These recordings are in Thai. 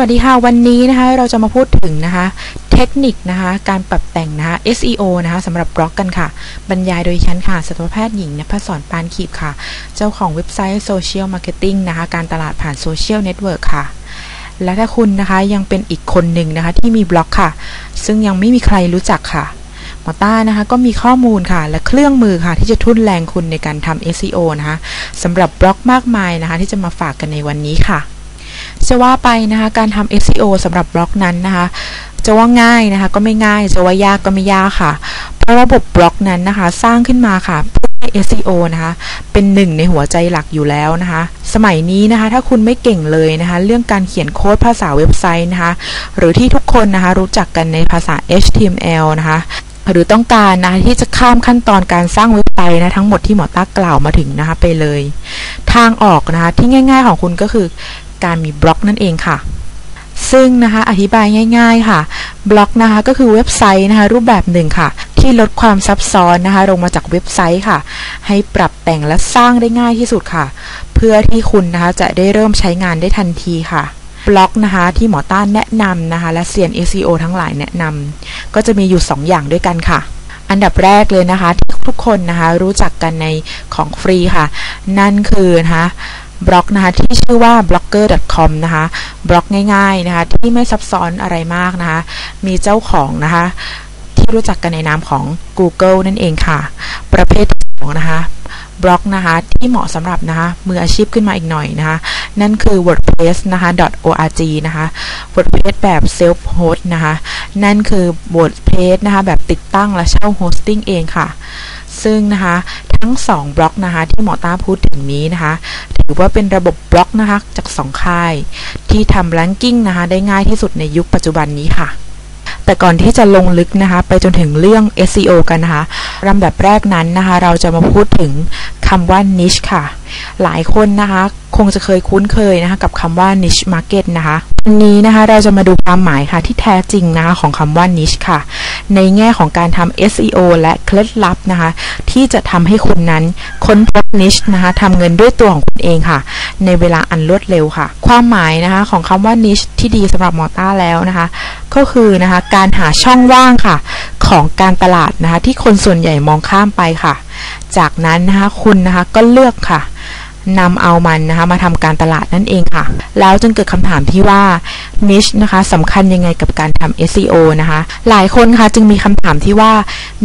วัสดีค่ะ วันนี้นะคะเราจะมาพูดถึงนะคะ เทคนิคนะคะ การปรับแต่งนะคะ SEO นะคะสำหรับบล็อกกันค่ะ บรรยายโดยฉันค่ะสัตวแพทย์หญิงนภศรปานขีบค่ะ เจ้าของเว็บไซต์โซเชียลมาร์เก็ตติ้งนะคะ การตลาดผ่านโซเชียลเน็ตเวิร์กค่ะ และถ้าคุณนะคะยังเป็นอีกคนหนึ่งนะคะที่มีบล็อกค่ะ ซึ่งยังไม่มีใครรู้จักค่ะหมอต้านะคะก็มีข้อมูลค่ะ และเครื่องมือค่ะ ที่จะทุ่นแรงคุณในการทำ SEO นะคะสำหรับบล็อกมากมายนะคะ ที่จะมาฝากกันในวันนี้ค่ะ จะว่าไปนะคะการทำ SEO สำหรับบล็อกนั้นนะคะ จะว่าง่ายนะคะก็ไม่ง่ายจะว่ายากก็ไม่ยากค่ะ เพราะระบบบล็อกนั้นนะคะ สร้างขึ้นมาค่ะเพื่อให้ SEO นะคะเป็นหนึ่งในหัวใจหลักอยู่แล้วนะคะ สมัยนี้นะคะถ้าคุณไม่เก่งเลยนะคะ เรื่องการเขียนโค้ดภาษาเว็บไซต์นะคะ หรือที่ทุกคนนะคะรู้จักกันในภาษา HTML นะคะหรือต้องการนะคะที่จะข้ามขั้นตอนการสร้างเว็บไซต์นะทั้งหมดที่หมอต้ากล่าวมาถึงนะคะไปเลย ทางออกนะคะที่ง่าย ๆของคุณก็คือ การมีบล็อกนั่นเองค่ะ ซึ่งนะคะอธิบายง่าย ๆค่ะบล็อกนะคะก็คือเว็บไซต์นะคะรูปแบบหนึ่งค่ะ ที่ลดความซับซ้อนนะคะลงมาจากเว็บไซต์ค่ะ ให้ปรับแต่งและสร้างได้ง่ายที่สุดค่ะ เพื่อที่คุณนะคะจะได้เริ่มใช้งานได้ทันทีค่ะบล็อกนะคะที่หมอต้านแนะนำนะคะและเซียน SEO ทั้งหลายแนะนำก็จะมีอยู่ 2 อย่างด้วยกันค่ะ อันดับแรกเลยนะคะที่ทุกคนนะคะรู้จักกันในของฟรีค่ะ นั่นคือนะคะ บล็อกนะคะที่ชื่อว่า blogger.com นะคะบล็อกง่ายๆนะคะที่ไม่ซับซ้อนอะไรมากนะคะมีเจ้าของนะคะที่รู้จักกันในนามของ Google นั่นเองค่ะ ประเภทที่สองนะคะบล็อกนะคะที่เหมาะสำหรับนะคะมืออาชีพขึ้นมาอีกหน่อยนะคะนั่นคือ wordpress นะคะ .org นะคะ wordpress แบบ self host นะคะนั่นคือ wordpress นะคะแบบติดตั้งและเช่าโฮสติ้งเองค่ะ ซึ่งนะคะทั้ง 2 บล็อกนะคะที่หมอต้าพูดถึงนี้นะคะ ถือว่าเป็นระบบบล็อกนะคะจาก 2 ค่าย ที่ทำแรงกิ้งนะคะได้ง่ายที่สุดในยุคปัจจุบันนี้ค่ะ แต่ก่อนที่จะลงลึกนะคะไปจนถึงเรื่อง SEO กันนะคะลำดับแรกนั้นนะคะเราจะมาพูดถึงคำว่า niche ค่ะ หลายคนนะคะ คงจะเคยคุ้นเคยนะคะ กับคำว่า niche market นะคะวันนี้นะคะเราจะมาดูความหมายค่ะที่แท้จริงนะคะของคำว่า niche ค่ะ ในแง่ของการทำ SEO และเคล็ดลับนะคะ ที่จะทำให้คุณนั้นค้นพบ niche นะคะทำเงินด้วยตัวของคุณเองค่ะ ในเวลาอันรวดเร็วค่ะ ความหมายนะคะของคำว่า niche ที่ดีสำหรับมอต้าแล้วนะคะ ก็คือนะคะการหาช่องว่างค่ะ ของการตลาดนะคะ ที่คนส่วนใหญ่มองข้ามไปค่ะ จากนั้นนะคะคุณนะคะก็เลือกค่ะนำเอามันนะคะมาทำการตลาดนั่นเองค่ะ แล้วจึงเกิดคำถามที่ว่า niche นะคะสำคัญยังไงกับการทำ SEO นะคะ หลายคนค่ะจึงมีคำถามที่ว่า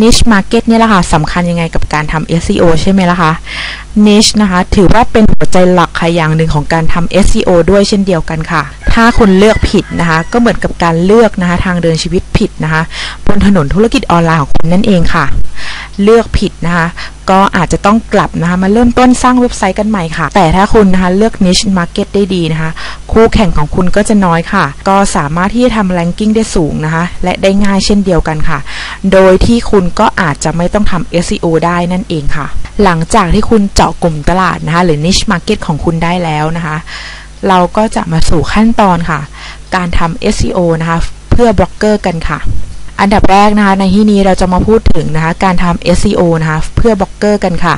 niche market เนี่ยแหละค่ะสำคัญยังไงกับการทำ SEO ใช่ไหมล่ะคะ niche นะคะ ถือว่าเป็นหัวใจหลักค่ะอย่างหนึ่งของการทำ SEO ด้วยเช่นเดียวกันค่ะ ถ้าคุณเลือกผิดนะคะ ก็เหมือนกับการเลือกนะคะ ทางเดินชีวิตผิดนะคะ บนถนนธุรกิจออนไลน์ของคุณนั่นเองค่ะ เลือกผิดนะคะก็อาจจะต้องกลับนะคะมาเริ่มต้นสร้างเว็บไซต์กันใหม่ค่ะ แต่ถ้าคุณนะคะเลือก niche market ได้ดีนะคะ คู่แข่งของคุณก็จะน้อยค่ะ ก็สามารถที่จะทำ ranking ได้สูงนะคะ และได้ง่ายเช่นเดียวกันค่ะ โดยที่คุณก็อาจจะไม่ต้องทำ SEO ได้นั่นเองค่ะ หลังจากที่คุณเจาะกลุ่มตลาดนะคะหรือ niche market ของคุณได้แล้วนะคะ เราก็จะมาสู่ขั้นตอนค่ะ การทำ SEO นะคะ เพื่อบล็อกเกอร์กันค่ะ อันดับแรกนะคะในที่นี้เราจะมาพูดถึงนะคะการทำ SEO นะคะ เพื่อบล็อกเกอร์กันค่ะ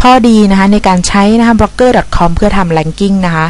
ข้อดีนะคะในการใช้นะคะ blogger.com เพื่อทำ ranking นะคะ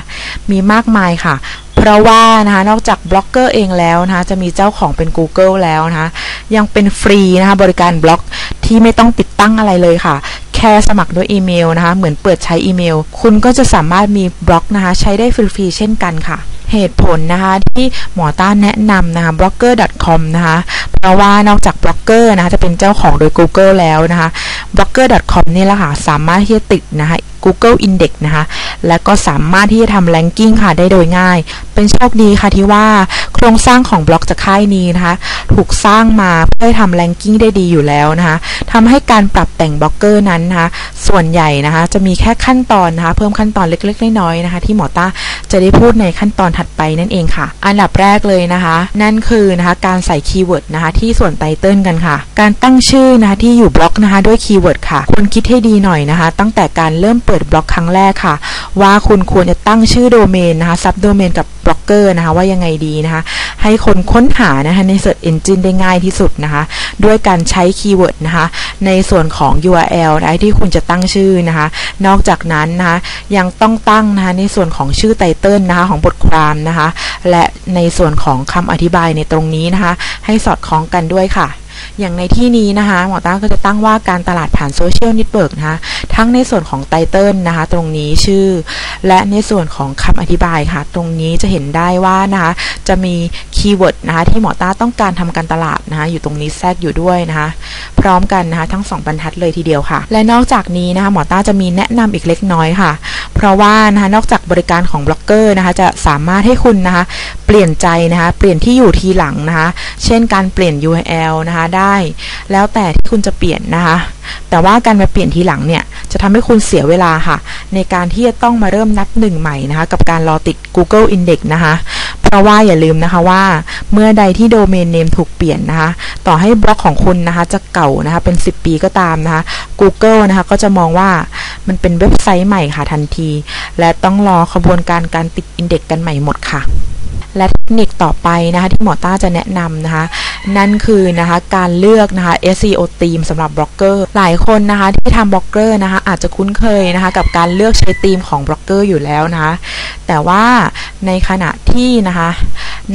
มีมากมายค่ะ เพราะว่านะคะนอกจากบล็อกเกอร์เองแล้วนะคะจะมีเจ้าของเป็น Google แล้วนะคะยังเป็นฟรีนะคะบริการบล็อกที่ไม่ต้องติดตั้งอะไรเลยค่ะ แค่สมัครด้วยอีเมลนะคะเหมือนเปิดใช้อีเมล คุณก็จะสามารถมีบล็อกนะคะใช้ได้ฟรีๆเช่นกันค่ะเหตุผลนะคะที่หมอต้านแนะนำนะคะ blogger.com นะคะเพราะว่านอกจากบล็อกเกอร์นะคะจะเป็นเจ้าของโดย Google แล้วนะคะ blogger.com นี่แหละค่ะสามารถที่จะติดนะคะ Google Index นะคะ และก็สามารถที่จะทำ ranking ค่ะได้โดยง่าย เป็นโชคดีค่ะที่ว่าโครงสร้างของบล็อกจากค่ายนี้นะคะ ถูกสร้างมาเพื่อทำ ranking ได้ดีอยู่แล้วนะคะทำให้การปรับแต่งบล็อกเกอร์นั้นนะคะ ส่วนใหญ่นะคะ จะมีแค่ขั้นตอนนะคะ เพิ่มขั้นตอนเล็กๆน้อยๆนะคะ ที่หมอต้าจะได้พูดในขั้นตอนถัดไปนั่นเองค่ะ อันดับแรกเลยนะคะ นั่นคือนะคะการใส่คีย์เวิร์ดนะคะที่ส่วนไตเติลกันค่ะ การตั้งชื่อนะคะที่อยู่บล็อกนะคะด้วยคีย์เวิร์ดค่ะควรคิดให้ดีหน่อยนะคะ ตั้งแต่การเริ่มเเปิดบล็อกครั้งแรกค่ะ ว่าคุณควรจะตั้งชื่อโดเมนนะคะซับโดเมนกับบล็อกเกเกอร์นะคะว่ายังไงดีนะคะให้คนค้นหานะคะใน Search Engine ได้ง่ายที่สุดนะคะด้วยการใช้คีย์เวิร์ดนะคะในส่วนของ URL นะที่คุณจะตั้งชื่อนะคะนอกจากนั้นนะคะยังต้องตั้งนะคะในส่วนของชื่อไตเติลนะคะของบทความนะคะและในส่วนของคำอธิบายในตรงนี้นะคะให้สอดคล้องกันด้วยค่ะ อย่างในที่นี้นะคะหมอต้าก็จะตั้งว่าการตลาดผ่านโซเชียลเน็ตเวิร์กนะคะทั้งในส่วนของไตเติลนะคะตรงนี้ชื่อ และในส่วนของคำอธิบายค่ะ ตรงนี้จะเห็นได้ว่านะคะจะมีคีย์เวิร์ดนะคะที่หมอต้าต้องการทำการตลาดนะคะอยู่ตรงนี้แทรกอยู่ด้วยนะคะพร้อมกันนะคะทั้ง 2 บรรทัดเลยทีเดียวค่ะ และนอกจากนี้นะคะหมอต้าจะมีแนะนำอีกเล็กน้อยค่ะ เพราะว่านะคะนอกจากบริการของบล็อกเกอร์นะคะจะสามารถให้คุณนะคะเปลี่ยนใจนะคะเปลี่ยนที่อยู่ทีหลังนะคะเช่นการเปลี่ยน URL นะคะได้ แล้วแต่ที่คุณจะเปลี่ยนนะคะ แต่ว่าการมาเปลี่ยนทีหลังเนี่ยจะทำให้คุณเสียเวลาค่ะ ในการที่จะต้องมาเริ่มนับหนึ่งใหม่นะคะ กับการรอติด Google Index นะคะเพราะว่าอย่าลืมนะคะว่า เมื่อใดที่โดเมนเนมถูกเปลี่ยนนะคะ ต่อให้บล็อกของคุณนะคะจะเก่านะคะเป็น 10 ปีก็ตามนะคะ Google นะคะก็จะมองว่ามันเป็นเว็บไซต์ใหม่ค่ะทันที และต้องรอขบวนการการติดอินเด็กกันใหม่หมดค่ะ และเทคนิคต่อไปนะคะที่หมอต้าจะแนะนำนะคะ นั่นคือนะคะการเลือกนะคะ SEO ทีมสำหรับบล็อกเกอร์หลายคนนะคะที่ทำบล็อกเกอร์นะคะอาจจะคุ้นเคยนะคะกับการเลือกใช้ทีมของบล็อกเกอร์อยู่แล้วนะคะแต่ว่าในขณะที่นะคะ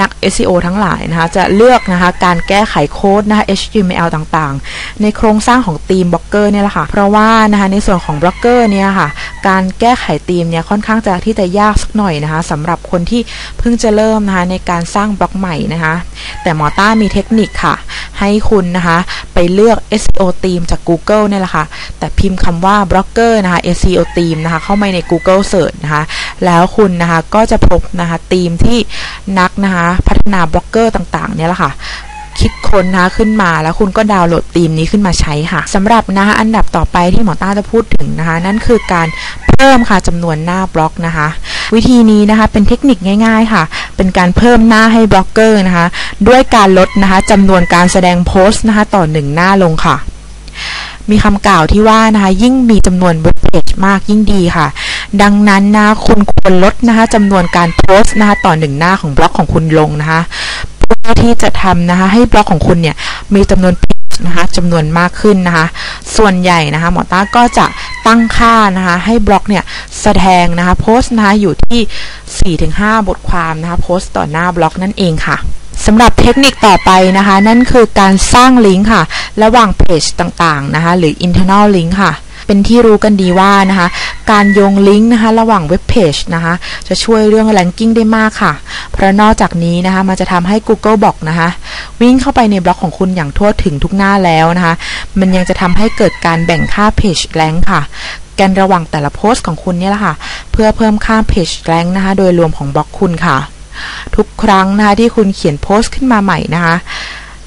นัก SEO ทั้งหลายนะคะจะเลือกนะคะการแก้ไขโค้ดนะคะ HTML ต่างๆ ในโครงสร้างของทีมบล็อกเกอร์เนี่ยแหละค่ะเพราะว่านะคะในส่วนของบล็อกเกอร์เนี่ยค่ะการแก้ไขทีมเนี่ยค่อนข้างจะที่จะยากสักหน่อยนะคะสำหรับคนที่เพิ่งจะเริ่มนะคะในการสร้างบล็อกใหม่นะคะ แต่หมอต้ามีเทคนิคค่ะ ให้คุณนะคะไปเลือก SEO team จาก Google เนี่ยแหละค่ะ แต่พิมพ์คำว่าบล็อกเกอร์นะคะ SEO team นะคะ เข้ามาใน Google Search นะคะ แล้วคุณนะคะก็จะพบนะคะทีมที่นักนะคะพัฒนาบล็อกเกอร์ต่างๆเนี่ยแหละค่ะคิดค้นนะขึ้นมาแล้วคุณก็ดาวน์โหลดธีมนี้ขึ้นมาใช้ค่ะสำหรับนะคะอันดับต่อไปที่หมอต้าจะพูดถึงนะคะ นั่นคือการเพิ่มค่ะจำนวนหน้าบล็อกนะคะ วิธีนี้นะคะเป็นเทคนิคง่าย ๆ ค่ะ เป็นการเพิ่มหน้าให้บล็อกเกอร์นะคะ ด้วยการลดนะคะจำนวนการแสดงโพสต์นะคะต่อหนึ่งหน้าลงค่ะ มีคำกล่าวที่ว่านะคะ ยิ่งมีจำนวนเว็บเพจมากยิ่งดีค่ะ ดังนั้นนะคุณควรลดนะคะจำนวนการโพสต์นะคะต่อหนึ่งหน้าของบล็อกของคุณลงนะคะเพื่อที่จะทำนะคะให้บล็อกของคุณเนี่ยมีจำนวนเพจนะคะจำนวนมากขึ้นนะคะ ส่วนใหญ่นะคะหมอต้าก็จะตั้งค่านะคะให้บล็อกเนี่ย แสดงนะคะโพสต์นะคะอยู่ที่ 4-5 บทความนะคะโพสต์ต่อหน้าบล็อกนั่นเองค่ะสำหรับเทคนิคต่อไปนะคะ นั่นคือการสร้างลิงก์ค่ะ ระหว่างเพจต่างๆนะคะ หรือ internal link ค่ะ เป็นที่รู้กันดีว่านะคะ การโยงลิงก์นะคะระหว่างเว็บเพจนะคะ จะช่วยเรื่อง ranking ได้มากค่ะ เพราะนอกจากนี้นะคะ มันจะทำให้ Google บอกนะคะ วิ่งเข้าไปในบล็อกของคุณอย่างทั่วถึงทุกหน้าแล้วนะคะ มันยังจะทำให้เกิดการแบ่งค่าเพจแรงค่ะกันระหว่างแต่ละโพสต์ของคุณเนี่ยแหละค่ะ เพื่อเพิ่มค่าเพจแรงนะคะ โดยรวมของบล็อกคุณค่ะ ทุกครั้งนะคะที่คุณเขียนโพสต์ขึ้นมาใหม่นะคะ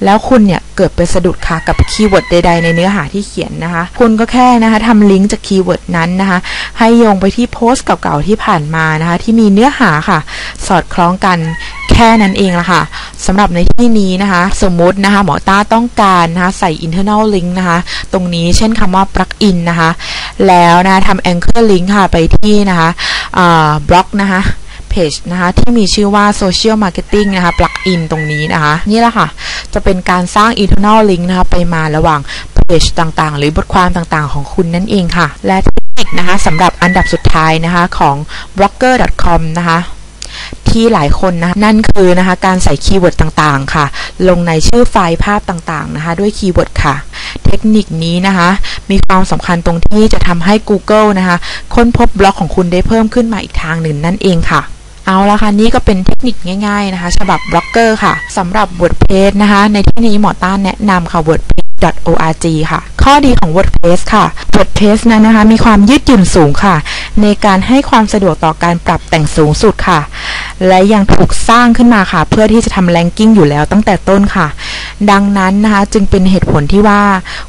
แล้วคุณเนี่ยเกิดไปสะดุดค่ะกับคีย์เวิร์ดใด ๆ ในเนื้อหาที่เขียนนะคะ คุณก็แค่นะคะทำลิงก์จากคีย์เวิร์ดนั้นนะคะ ให้โยงไปที่โพสต์เก่าๆที่ผ่านมานะคะ ที่มีเนื้อหาค่ะ สอดคล้องกันแค่นั้นเองละค่ะสำหรับในที่นี้นะคะ สมมตินะคะหมอต้าต้องการนะคะใส่ internal link นะคะ ตรงนี้เช่นคำว่า plugin นะคะ แล้วนะทำ anchor link ค่ะไปที่นะคะบล็อกนะคะ จนะคะที่มีชื่อว่า Social Marketing นะคะ Plugin ตรงนี้นะคะนี่แหละค่ะ จะเป็นการสร้าง internal link นะคะไปมาระหว่างเพจต่างๆ หรือบทความต่างๆ ของคุณนั่นเองค่ะ และเทคนิคนะคะสำหรับอันดับสุดท้ายนะคะของ blogger.com นะคะที่หลายคนนะนั่นคือนะคะการใส่คีย์เวิร์ดต่างๆ ค่ะ ลงในชื่อไฟล์ภาพต่างๆ นะคะ ด้วยคีย์เวิร์ดค่ะ เทคนิคนี้นะคะ มีความสำคัญตรงที่จะทำให้ Google นะคะ ค้นพบบล็อกของคุณได้เพิ่มขึ้นมาอีกทางหนึ่งนั่นเองค่ะ เอาละค่ะนี่ก็เป็นเทคนิคง่าย ๆนะคะ ฉบับบล็อกเกอร์ค่ะสำหรับ WordPress นะคะ ในที่นี้หมอต้านแนะนำค่ะ WordPress.org ค่ะ ข้อดีของ WordPress ค่ะ WordPress นั้นนะคะ มีความยืดหยุ่นสูงค่ะ ในการให้ความสะดวกต่อการปรับแต่งสูงสุดค่ะ และยังถูกสร้างขึ้นมาค่ะ เพื่อที่จะทำแรงกิ้งอยู่แล้วตั้งแต่ต้นค่ะ ดังนั้นนะคะจึงเป็นเหตุผลที่ว่า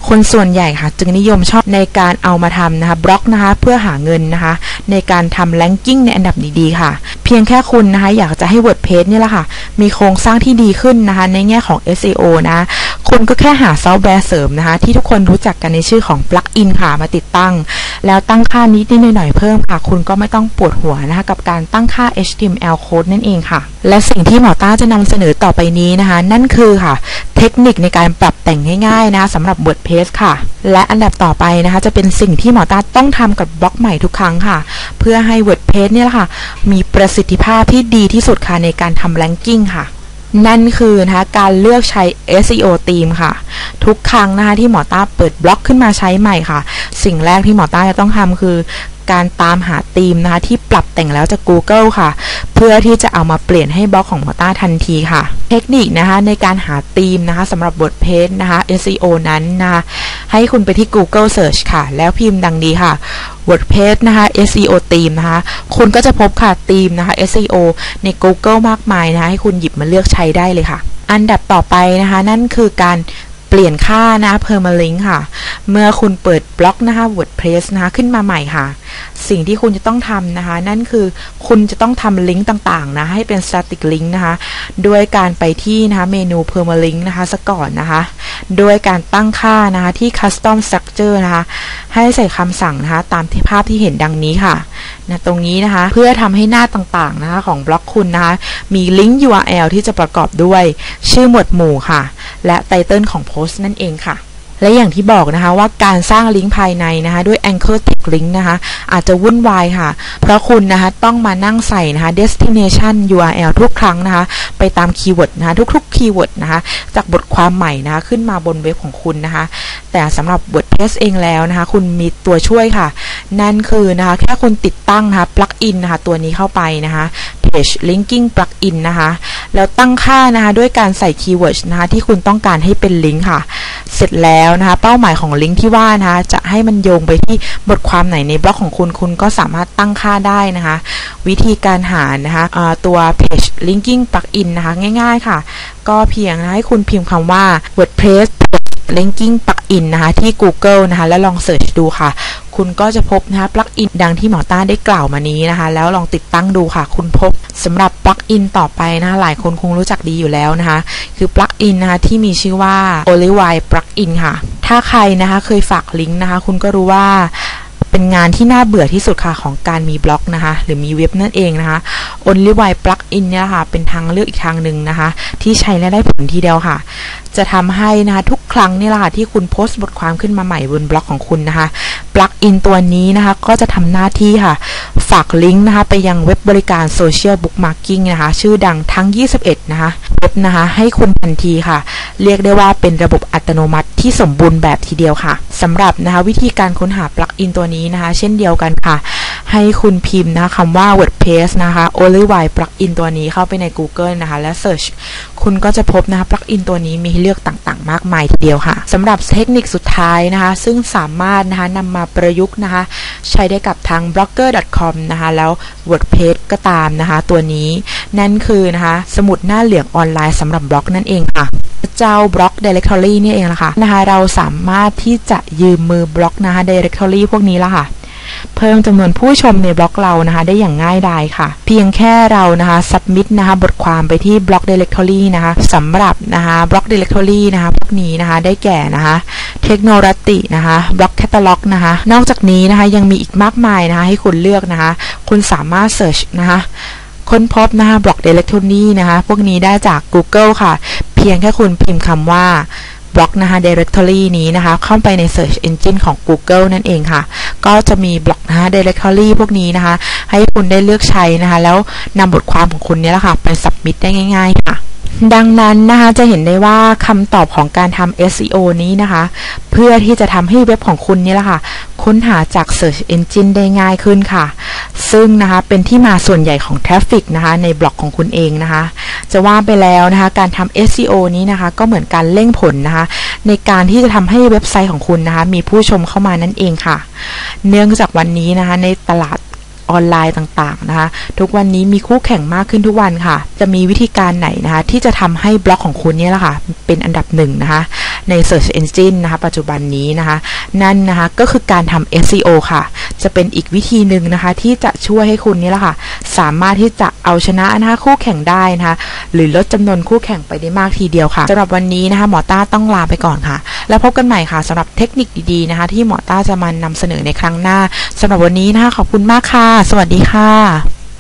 คนส่วนใหญ่ค่ะ จึงนิยมชอบในการเอามาทำนะคะบล็อกนะคะ เพื่อหาเงินนะคะ ในการทำแรงกิ้งในอันดับดีๆค่ะ เพียงแค่คุณนะคะอยากจะให้ WordPress นี่แหละค่ะ มีโครงสร้างที่ดีขึ้นนะคะ ในแง่ของ SEO นะ คุณก็แค่หาซอฟต์แวร์เสริมนะคะ ที่ทุกคนรู้จักกันในชื่อของ plugin ค่ะมาติดตั้ง แล้วตั้งค่านิดนิดหน่อยๆเพิ่มค่ะ คุณก็ไม่ต้องปวดหัวนะคะกับการตั้งค่า HTML code นั่นเองค่ะ และสิ่งที่หมอต้าจะนำเสนอต่อไปนี้นะคะ นั่นคือค่ะ เทคนิคในการปรับแต่งง่ายๆนะะสำหรับ WordPress ค่ะ และอันดับต่อไปนะคะ จะเป็นสิ่งที่หมอต้าต้องทำกับบล็อกใหม่ทุกครั้งค่ะ เพื่อให้ WordPress เนี่ยแหละค่ะ มีประสิทธิภาพที่ดีที่สุดค่ะในการทำ ranking ค่ะ นั่นคือนะคะการเลือกใช้ SEO ทีมค่ะ ทุกครั้งนะคะที่หมอต้าเปิดบล็อกขึ้นมาใช้ใหม่ค่ะ สิ่งแรกที่หมอต้าจะต้องทำคือ การตามหาธีมนะคะที่ปรับแต่งแล้วจาก Google ค่ะ เพื่อที่จะเอามาเปลี่ยนให้บล็อกของหมอต้าทันทีค่ะ เทคนิคนะคะในการหาธีมนะคะสำหรับบทเพจนะคะ SEO นั้นนะคะให้คุณไปที่ Google Search ค่ะ แล้วพิมพ์ดังนี้ค่ะ WordPress นะคะ SEO ธีมนะคะ คุณก็จะพบค่ะธีมนะคะ SEO ใน Google มากมายนะคะให้คุณหยิบมาเลือกใช้ได้เลยค่ะ อันดับต่อไปนะคะ นั่นคือการเปลี่ยนค่านะ permalink ค่ะ เมื่อคุณเปิดบล็อกนะคะ WordPress นะคะขึ้นมาใหม่ค่ะสิ่งที่คุณจะต้องทำนะคะ นั่นคือคุณจะต้องทำลิงก์ต่างๆนะให้เป็น static link นะคะด้วยการไปที่นะคะเมนู permalink นะคะซะก่อนนะคะด้วยการตั้งค่านะคะที่ custom structure นะคะให้ใส่คำสั่งนะคะตามที่ภาพที่เห็นดังนี้ค่ะนะตรงนี้นะคะเพื่อทำให้หน้าต่างๆนะคะของบล็อกคุณนะคะมีลิงก์ URL ที่จะประกอบด้วย ชื่อหมวดหมู่ค่ะ และไตเติลของโพสต์นั่นเองค่ะ และอย่างที่บอกนะคะว่าการสร้างลิงก์ภายในนะคะด้วย Anchor Text Link นะคะอาจจะวุ่นวายค่ะ เพราะคุณนะคะต้องมานั่งใส่นะคะ destination URL ทุกครั้งนะคะไปตามคีย์เวิร์ดนะคะทุกๆคีย์เวิร์ดนะคะจากบทความใหม่นะคะขึ้นมาบนเว็บของคุณนะคะ แต่สำหรับ WordPress เองแล้วนะคะ คุณมีตัวช่วยค่ะ นั่นคือนะคะแค่คุณติดตั้งนะคะ plugin นะคะตัวนี้เข้าไปนะคะ page linking plugin นะคะแล้วตั้งค่านะคะด้วยการใส่คีย์เวิร์ดนะคะที่คุณต้องการให้เป็นลิงก์ค่ะ เสร็จแล้วนะคะ เป้าหมายของลิงก์ที่ว่านะคะ จะให้มันโยงไปที่บทความไหนในบล็อกของคุณ คุณก็สามารถตั้งค่าได้นะคะ วิธีการหานะคะตัว page linking plugin นะคะ ง่ายๆค่ะ ก็เพียงให้คุณพิมพ์คำว่า WordPress linking plugin นะคะ ที่ Google นะคะ แล้วลองเสิร์ชดูค่ะ คุณก็จะพบนะคะปลั๊กอินดังที่หมอต้าได้กล่าวมานี้นะคะ แล้วลองติดตั้งดูค่ะ คุณพบสำหรับปลั๊กอินต่อไปนะคะหลายคนคงรู้จักดีอยู่แล้วนะคะ คือปลั๊กอินนะคะที่มีชื่อว่า o l i v y plugin ค่ะ ถ้าใครนะคะเคยฝากลิงก์นะคะ คุณก็รู้ว่า เป็นงานที่น่าเบื่อที่สุดค่ะของการมีบล็อกนะคะ หรือมีเว็บนั่นเองนะคะ Onlywhy Plugin เนี่ยค่ะ เป็นทางเลือกอีกทางหนึ่งนะคะ ที่ใช้และได้ผลทีเดียวค่ะ จะทำให้นะคะทุกครั้งนี่แหละค่ะที่คุณโพสต์บทความขึ้นมาใหม่บนบล็อกของคุณนะคะปลั๊กอินตัวนี้นะคะ ก็จะทำหน้าที่ค่ะ ฝากลิงก์นะคะ ไปยังเว็บบริการโซเชียลบุ๊กมาร์กิ้งนะคะ ชื่อดังทั้ง 21 นะคะ เว็บนะคะ ให้คุณทันทีค่ะ เรียกได้ว่าเป็นระบบอัตโนมัติที่สมบูรณ์แบบทีเดียวค่ะสำหรับนะคะ วิธีการค้นหาปลั๊กอินตัวนี้นะคะ เช่นเดียวกันค่ะ ให้คุณพิมพ์นะคำว่า WordPress นะคะ o l i v y plugin ตัวนี้เข้าไปใน Google นะคะ และ Search คุณก็จะพบนะคะปลั๊กอินตัวนี้มีให้เลือกต่างๆ มากมายทีเดียวค่ะสำหรับเทคนิคสุดท้ายนะคะ ซึ่งสามารถนะคะนำมาประยุกต์นะคะ ใช้ได้กับทาง blogger.com นะคะ แล้ว WordPress ก็ตามนะคะ ตัวนี้นั่นคือนะคะ สมุดหน้าเหลืองออนไลน์สำหรับบล็อกนั่นเองค่ะ เจ้าบล็อก directory นี่เองละค่ะนะคะเราสามารถที่จะยืมมือบล็อกนะคะ directory พวกนี้ละค่ะ เพิ่มจำนวนผู้ชมในบล็อกเรานะคะ ได้อย่างง่ายดายค่ะ เพียงแค่เรานะคะ submit นะคะ บทความไปที่บล็อก directory นะคะสำหรับนะคะบล็อก directory นะคะพวกนี้นะคะได้แก่นะคะเทคโนโลยีนะคะบล็อกแคตตาล็อกนะคะนอกจากนี้นะคะยังมีอีกมากมายนะคะให้คุณเลือกนะคะ คุณสามารถ search นะคะค้นพบนะคะบล็อก directory นะคะ พวกนี้ได้จาก Google ค่ะ เพียงแค่คุณพิมพ์คำว่าบล็อกนะคะ directory นี้นะคะ เข้าไปใน search engine ของ Google นั่นเองค่ะ ก็จะมีบล็อกนะคะ directory พวกนี้นะคะ ให้คุณได้เลือกใช้นะคะ แล้วนำบทความของคุณนี้แหละค่ะ ไป submit ได้ง่าย ๆ ค่ะ ดังนั้นนะคะจะเห็นได้ว่าคำตอบของการทำ SEO นี้นะคะ เพื่อที่จะทำให้เว็บของคุณนี่แหละค่ะ ค้นหาจาก Search Engine ได้ง่ายขึ้นค่ะ ซึ่งนะคะเป็นที่มาส่วนใหญ่ของ Traffic นะคะในบล็อกของคุณเองนะคะ จะว่าไปแล้วนะคะการทำ SEO นี้นะคะ ก็เหมือนการเร่งผลนะคะ ในการที่จะทำให้เว็บไซต์ของคุณนะคะ มีผู้ชมเข้ามานั่นเองค่ะ เนื่องจากวันนี้นะคะในตลาด ออนไลน์ต่างๆนะคะ ทุกวันนี้มีคู่แข่งมากขึ้นทุกวันค่ะ จะมีวิธีการไหนนะคะ ที่จะทำให้บล็อกของคุณเนี่ยแหละค่ะ เป็นอันดับหนึ่งนะคะ ใน Search Engine นะคะ ปัจจุบันนี้นะคะ นั่นนะคะก็คือการทำ SEO ค่ะ จะเป็นอีกวิธีหนึ่งนะคะ ที่จะช่วยให้คุณนี่แหละค่ะ สามารถที่จะเอาชนะนะคะคู่แข่งได้นะคะ หรือลดจำนวนคู่แข่งไปได้มากทีเดียวค่ะสำหรับวันนี้นะคะ หมอต้าต้องลาไปก่อนค่ะ แล้วพบกันใหม่ค่ะสำหรับเทคนิคดีๆนะคะ ที่หมอต้าจะมานำเสนอในครั้งหน้าสำหรับวันนี้นะคะขอบคุณมากค่ะสวัสดีค่ะ